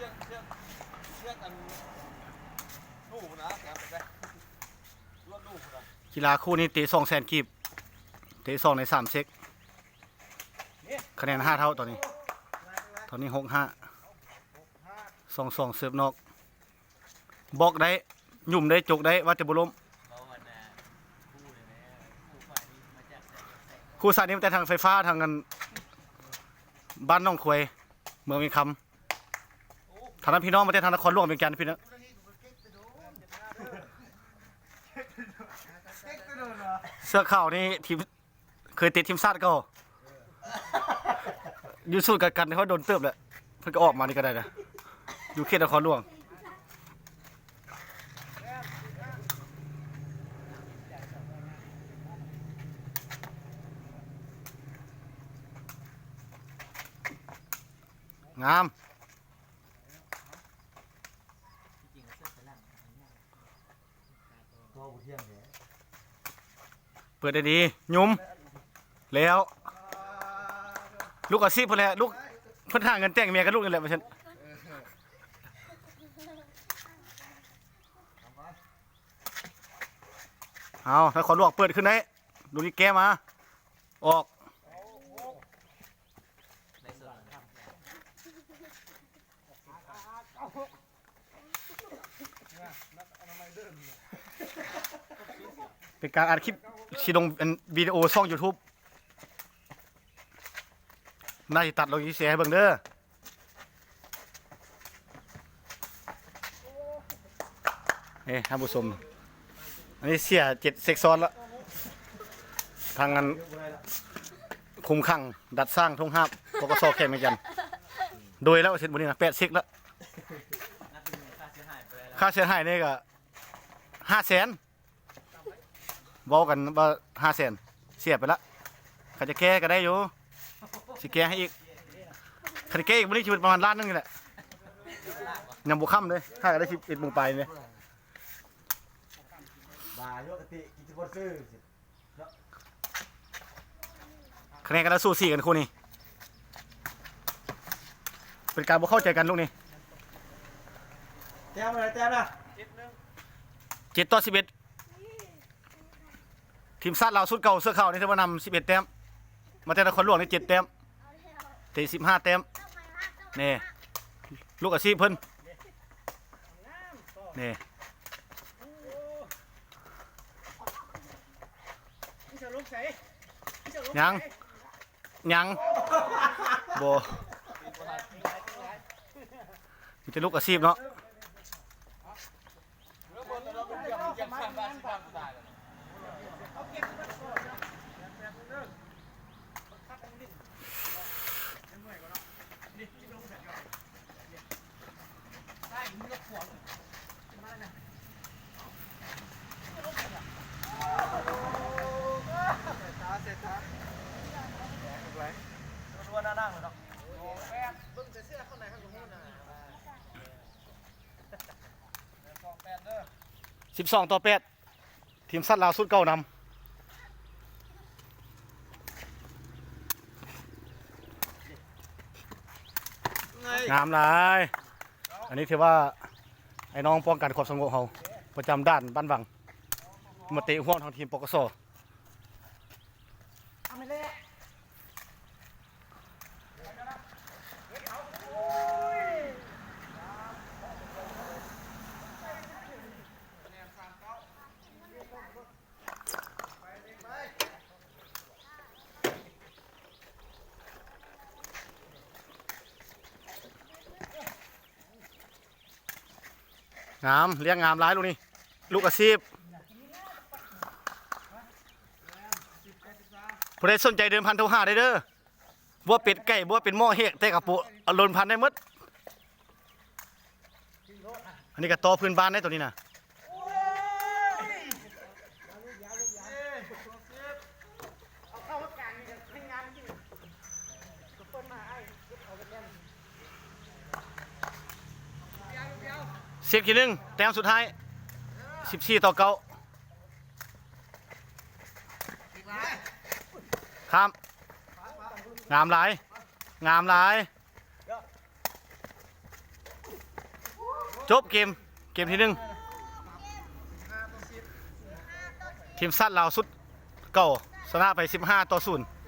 ชือกเชือกเชือกอันหนูนะแกไปไปรวดหนูนะกีฬาคู่นี้เตะสองแสนกีบเตะสองในสามเซกคะแนนห้าเท่าตอนนี้ ตอนนี้หกห้าสองสองเสิร์ฟนอกบอกได้หยุ่มได้จกได้ว่าจะบุล้มเขาวันน่ะคู่เลยนะคู่ฝ่ายนี้มาจากแสนแสนครูสานี้มันแต่ทางไฟฟ้าทางกันบ้านน้องควย เมืองเวียงคำ ทางนั้นพี่น้องมาแต่ทางนครหลวงเวียงจันพี่น้องเสื้อขาวนี่ทีมเคยติดทีมชาติก็ยู่สู้กันกันเขาโดนเติบแหละเพิ่นก็ออกมานี่ก็ได้นะอยู่เขตนครหลวงงาม จริงๆเสื้อฝรั่ง ตัวผู้เที่ยงเนี่ย เปิดได้ดียุ้มแล้วลูกอาชีพเพิ่นแหละลูกเพิ่นหาเงินแต่งเมียกับลูกนี่แหละว่าซั่นเอาถ้าขอลวกเปิดขึ้นได้ลูกนี้แก้มา ออกเป็นการอัดคลิป ชีลงเป็นวิดีโอช่อง YouTube น่าจะตัดลงอีเสียให้เบิ่งเด้อเอ้ท่านผู้ชมอันนี้เสียเจ็ดเซกซ้อนละทางงานคุมขังดัดสร้างทงห้าบปกสแข่งเหมือนกัน โดยแล้วเสร็จบนนี้นะแปดเซกแล้วค่าเสียหายไปแล้วค่าเสียหายนี่ก็ห้าแสน เว้ากันว่าห้าแสนเสียไปละเขาจะแก้ก็ได้อยู่สิแก้ให้อีกเขาจะแก้อีกวันนี้ชีวิตประมาณล้านหนึงนี่แหละยังบุค่ำเลยถ้าก็ได้ชีวิตหมู่ไปเนี่ยบาโยกติกิจวัตรซื้อคะแนนกันแล้วสู้สี่กันคู่นี้เป็นการบ่เข้าใจกันลูกนี้แต้มอะไรแต้มนะเจ็ดต่อสิบเอ็ด ทีมชาติเราวสุดเก่าเสื้อขาวนี่ถือว่านำสิบเอ็ดแต้ม มาแต่นครหลวงนี่เจ็ดแต้มเตะสิบห้าแต้มนี่ลูกอาชีพเพิ่นนี่ยังยังโบมันจะลูกอาชีพเนาะ สิบสองต่อแปดทีมสัตว์ลาวสุดเก่านำ งามหลายอันนี้ถือว่าไอ้น้องป้องกันความสงบเขาประจำด้านบ้านวังมาเตะห่วงทางทีมปกส งามเลี้ยงงามร้ายลูกนี่ลูกอาชีพผู้ใดสนใจเดิมพันโทรหาได้เด้อบัวเป็ดไก่บัวเป็นหม้อเฮกแต่กระปุเอาลนพันได้มดอันนี้ก็ต่อพื้นบ้านได้ตัวนี้นะ สียบทีหนึ่งแต้มสุดท้าย14ต่อเก้าครับงามหลาย งามหลาย จบเกม เกมที่หนึ่งทีมสัตว์ลาสุดเก่าชนะไป 15 ต่อ0